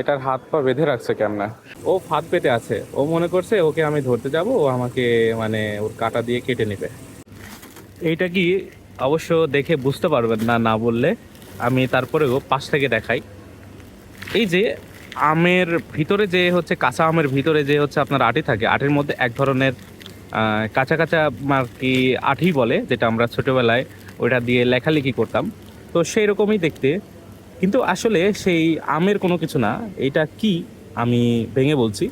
এটার হাত পা বেঁধে রাখছে কেমনে? ও ফাঁদ পেতে আছে। ও মনে করছে, ওকে আমি ধরতে যাব, ও আমাকে মানে ওর কাটা দিয়ে কেটে নেবে। এইটা কি অবশ্য দেখে বুঝতে পারবেন না না বললে। আমি তারপরেও পাশ থেকে দেখাই। এই যে আমের ভিতরে যে হচ্ছে, কাঁচা আমের ভিতরে যে হচ্ছে আপনার আটি থাকে, আটির মধ্যে এক ধরনের কাঁচা কাঁচা আর কি আঠি বলে, যেটা আমরা ছোটোবেলায় ওইটা দিয়ে লেখালেখি করতাম। তো সেই রকমই দেখতে। কিন্তু আসলে সেই আমের কোনো কিছু না, এটা কি আমি ভেঙে বলছি।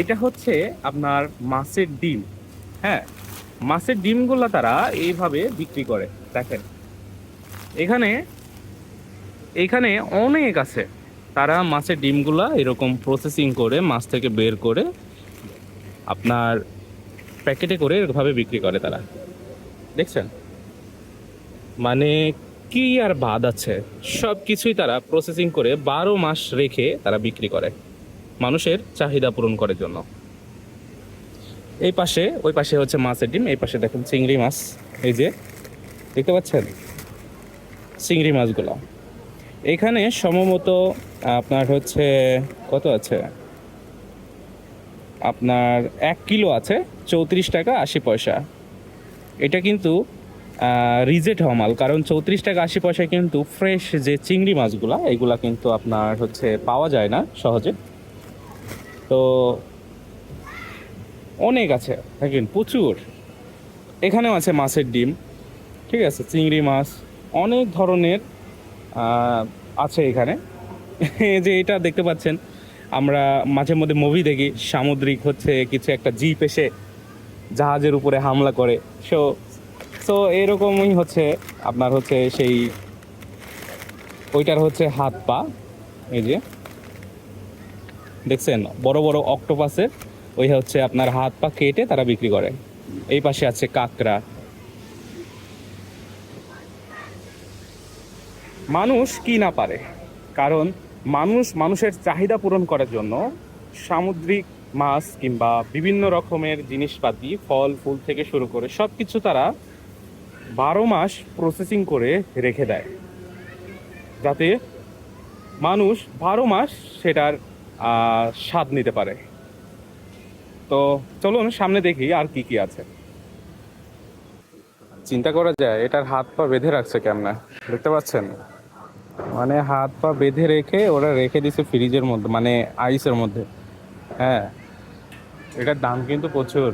এটা হচ্ছে আপনার মাছের ডিম হ্যাঁ? মাছের ডিমগুলো তারা এইভাবে বিক্রি করে, দেখেন। এখানে এখানে অনেক আছে। তারা মাছের ডিমগুলা এরকম প্রসেসিং করে, মাছ থেকে বের করে আপনার প্যাকেটে করে এরকমভাবে বিক্রি করে তারা। দেখছেন? মানে কি আর বাদ আছে? সব কিছুই তারা প্রসেসিং করে বারো মাস রেখে তারা বিক্রি করে মানুষের চাহিদা পূরণ করার জন্য। এই পাশে, ওই পাশে হচ্ছে মাছের ডিম, এই পাশে দেখুন চিংড়ি মাছ। এই যে, দেখতে পাচ্ছেন? চিংড়ি মাছগুলো। এখানে সম্ভবত আপনার হচ্ছে, কত আছে? আপনার এক কিলো আছে, চৌত্রিশ টাকা আশি পয়সা। এটা কিন্তু রিজেট হওয়া মাল। কারণ চৌত্রিশ টাকা আশি পয়সায় কিন্তু ফ্রেশ যে চিংড়ি মাছগুলা, এগুলা কিন্তু আপনার হচ্ছে পাওয়া যায় না সহজে। তো অনেক আছে, দেখেন প্রচুর। এখানেও আছে মাছের ডিম, ঠিক আছে, চিংড়ি মাছ, অনেক ধরনের আছে এখানে। যে এটা দেখতে পাচ্ছেন, আমরা মাঝে মধ্যে মুভি দেখি, সামুদ্রিক হচ্ছে কিছু একটা জিপ এসে জাহাজের উপরে হামলা করে। সো সো এরকমই হচ্ছে, আপনার হচ্ছে সেই, ওইটার হচ্ছে হাত পা, এই যে। দেখছেন? বড় বড় অক্টোপাসের ওই হচ্ছে আপনার হাত পা কেটে তারা বিক্রি করে। এই পাশে আছে কাকড়া। মানুষ কি না পারে? কারণ মানুষ মানুষের চাহিদা পূরণ করার জন্য সামুদ্রিক মাছ কিংবা বিভিন্ন রকমের জিনিসপাতি, ফল, ফুল থেকে শুরু করে সব কিছু তারা বারো মাস প্রসেসিং করে রেখে দেয়। যাতে মানুষ বারো মাস সেটার স্বাদ নিতে পারে। তো চলুন সামনে দেখি আর কি কি আছে। চিন্তা করা যায়, এটার হাত পা বেঁধে রাখছে কেমনে? দেখতে পাচ্ছেন? মানে হাত পা বেঁধে রেখে ওরা রেখে দিছে ফ্রিজের মধ্যে মানে আইসের মধ্যে। হ্যাঁ এটার দাম কিন্তু প্রচুর।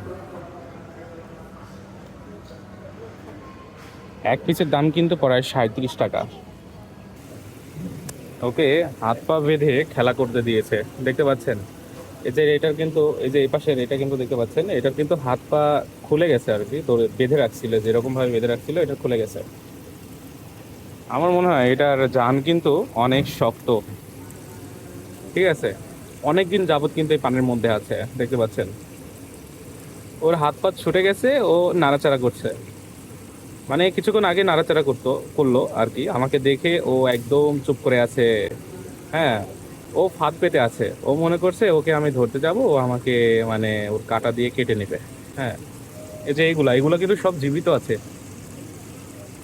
এক পিসের দাম কিন্তু প্রায় সাঁত্রিশ টাকা। ওকে, হাত পা বেঁধে খেলা করতে দিয়েছে, দেখতে পাচ্ছেন? এই যে এটার কিন্তু, এই যে এই পাশের এটা কিন্তু দেখতে পাচ্ছেন, এটার কিন্তু হাত পা খুলে গেছে আর কি, তো বেঁধে রাখছিল যেরকম ভাবে বেঁধে রাখছিল, এটা খুলে গেছে। আমার মনে হয় এটার জান কিন্তু অনেক শক্ত। ঠিক আছে? অনেক দিন যাবত কিন্তু এই পানির মধ্যে আছে, দেখতে পাচ্ছেন? ওর হাত পা ছুটে গেছে, ও নাড়াচাড়া করছে। মানে কিছুক্ষণ আগে নাড়াচাড়া করতো, করল আর কি। আমাকে দেখে ও একদম চুপ করে আছে। হ্যাঁ ও ফাঁদ পেতে আছে। ও মনে করছে ওকে আমি ধরতে যাব, ও আমাকে মানে ওর কাটা দিয়ে কেটে নেবে। হ্যাঁ এই যে এইগুলা এগুলো কিন্তু সব জীবিত আছে।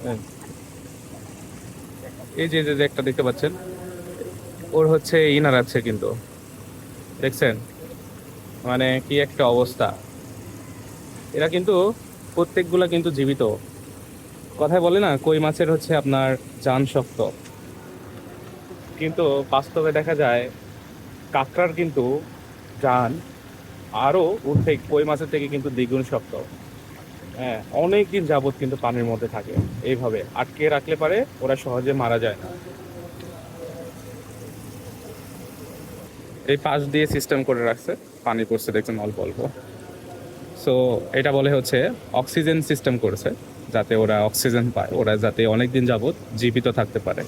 হ্যাঁ। এই যে যে যে একটা দেখতে পাচ্ছেন। ওর হচ্ছে ইনার আছে কিন্তু। দেখছেন? মানে কি একটা অবস্থা। এরা কিন্তু প্রত্যেকগুলা কিন্তু জীবিত। কথায় বলে না, কই মাছের হচ্ছে আপনার জান শক্ত। কিন্তু বাস্তবে দেখা যায়, কাঁকড়ার কিন্তু জান আরও থেকে কই মাছের থেকে কিন্তু দ্বিগুণ শক্ত। হ্যাঁ অনেক দিন যাবত কিন্তু পানির মধ্যে থাকে, এইভাবে আটকে রাখলে পারে ওরা সহজে মারা যায় না। এই পাশ দিয়ে সিস্টেম করে রাখছে, পানি পড়ছে দেখছেন অল্প অল্প। সো এটা বলে হচ্ছে অক্সিজেন সিস্টেম করেছে, যাতে ওরা অক্সিজেন পায়। ওরা যাতে অনেক দিন যাবত জীবিত থাকতে পারে।